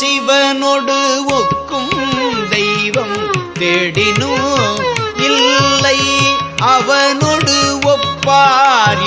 சிவனொடு ஒக்கும் தெய்வம் தேடினோ இல்லை அவனொடு ஒப்பார்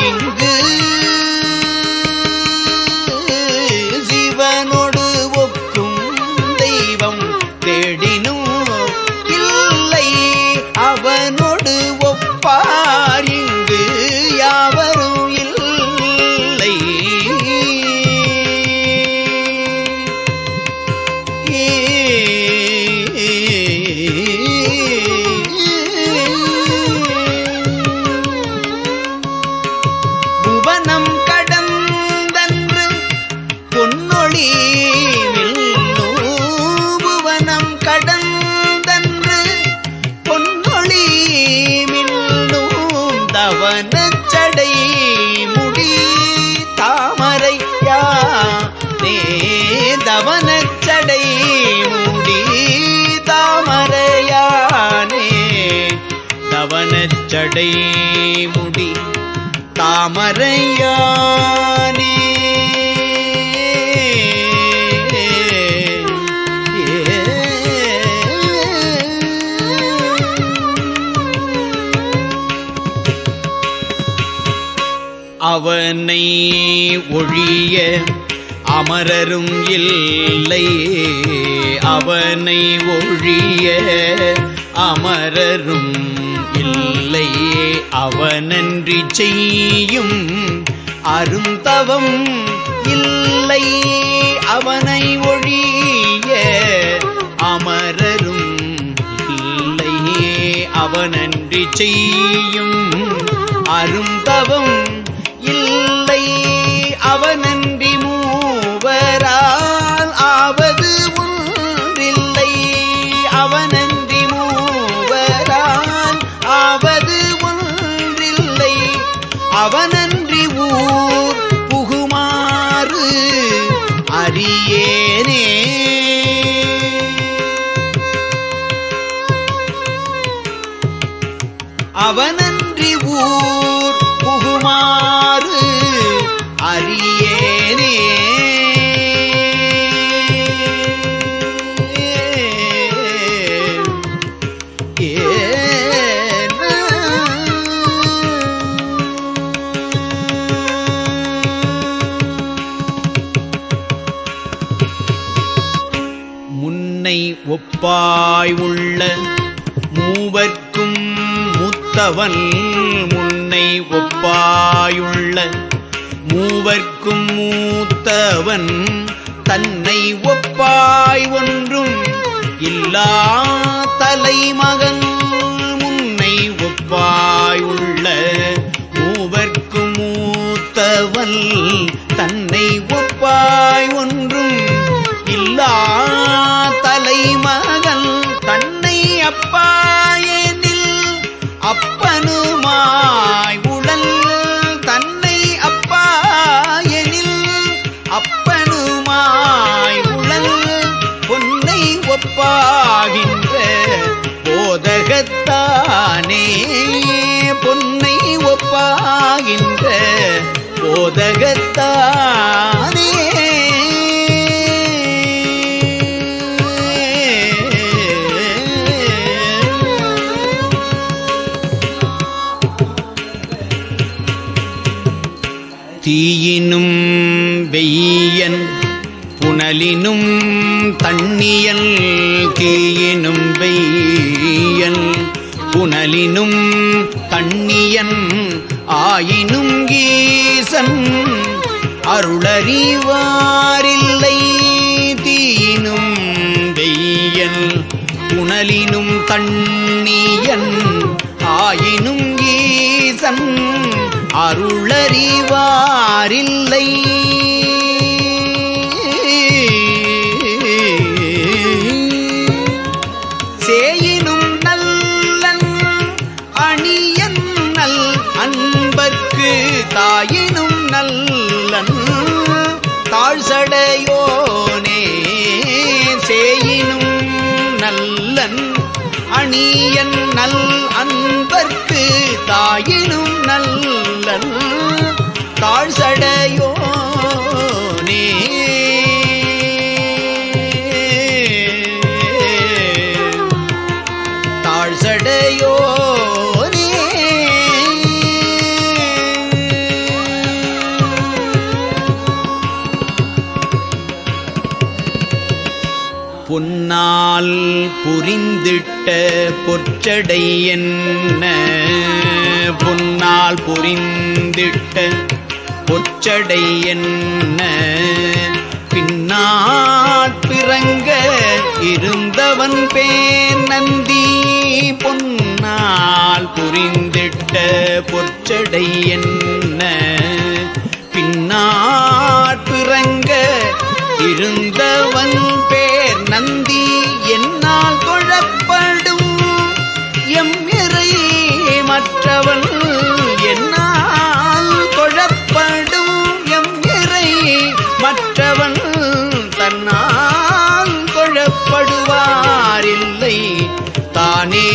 தவனச்சடை மூடி தாமரையானே. தவனச்சடை முடி தாமரையானே. அவனை ஒழிய அமரரும் இல்லை. அவனை ஒழிய அமரரும் இல்லை. அவனன்றி செய்யும் அருந்தவம் இல்லை. அவனை ஒழிய அமரரும் இல்லை. அவனன்றி செய்யும் அருந்தவம் ஒப்பாய் உள்ள மூவர்க்கும் மூத்தவன் முன்னை ஒப்பாயுள்ள மூவர்க்கும் மூத்தவன் தன்னை ஒப்பாய் ஒன்றும் இல்லா தலைமகன் முன்னை ஒப்பாய் உள்ள மூவர்க்கும் மூத்தவன் தன் போதகத்தானே பொன்னை ஒப்பாகின்ற போதகத்தானே. தீயினும் வெய்யன் புனலினும் தண்ணியல் தீயினும் வெய்ய புனலினும் தண்ணியன் ஆயினும் ஈசன் அருளறிவாரில்லை தீயினும் வெய்யன் புனலினும் தண்ணியன் ஆயினும் ஈசன் அருளறிவாரில்லை அன்பர்க்கு தாயினும் நல்லன். தாழ்சடையோனே சேயினும் நல்லன். அணியன் நல் அன்பர்க்கு தாயினும் நல்லன். தாழ்சடையோனே புன்னால் புரிந்திட்ட பொற்றடை என்ன? புன்னால் புரிந்திட்ட பொற்சடை என்ன? பின்னாட் பிறங்க இருந்தவன் பேர் நந்தி. பொன்னால் புரிந்திட்ட பொற்சடை என்ன? மற்றவன் தன்னால் தொழப்படுவாரில்லை தானே